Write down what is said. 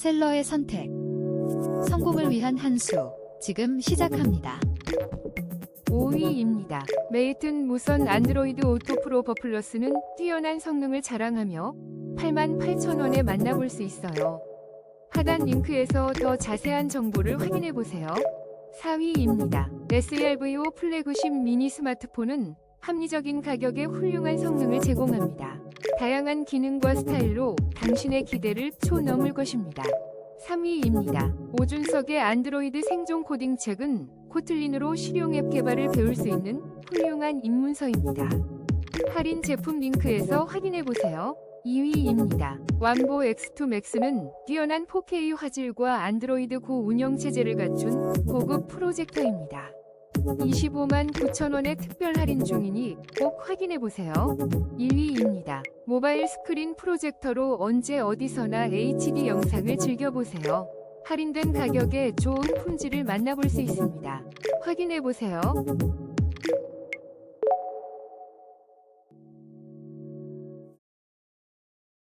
셀러의 선택. 성공을 위한 한 수. 지금 시작합니다. 5위입니다. 메이튼 무선 안드로이드 오토 프로 버플러스는 뛰어난 성능을 자랑하며 88,000원에 만나볼 수 있어요. 하단 링크에서 더 자세한 정보를 확인해 보세요. 4위입니다. SRV5 플래그십 미니 스마트폰은 합리적인 가격에 훌륭한 성능을 제공합니다. 다양한 기능과 스타일로 당신의 기대를 초넘을 것입니다. 3위입니다. 오준석의 안드로이드 생존 코딩 책은 코틀린으로 실용 앱 개발을 배울 수 있는 훌륭한 입문서입니다. 할인 제품 링크에서 확인해보세요. 2위입니다. 완보 X2 Max는 뛰어난 4K 화질과 안드로이드 고 운영 체제를 갖춘 고급 프로젝터입니다. 25만 9천원의 특별 할인 중이니 꼭 확인해보세요. 1위입니다. 모바일 스크린 프로젝터로 언제 어디서나 HD 영상을 즐겨보세요. 할인된 가격에 좋은 품질을 만나볼 수 있습니다. 확인해보세요.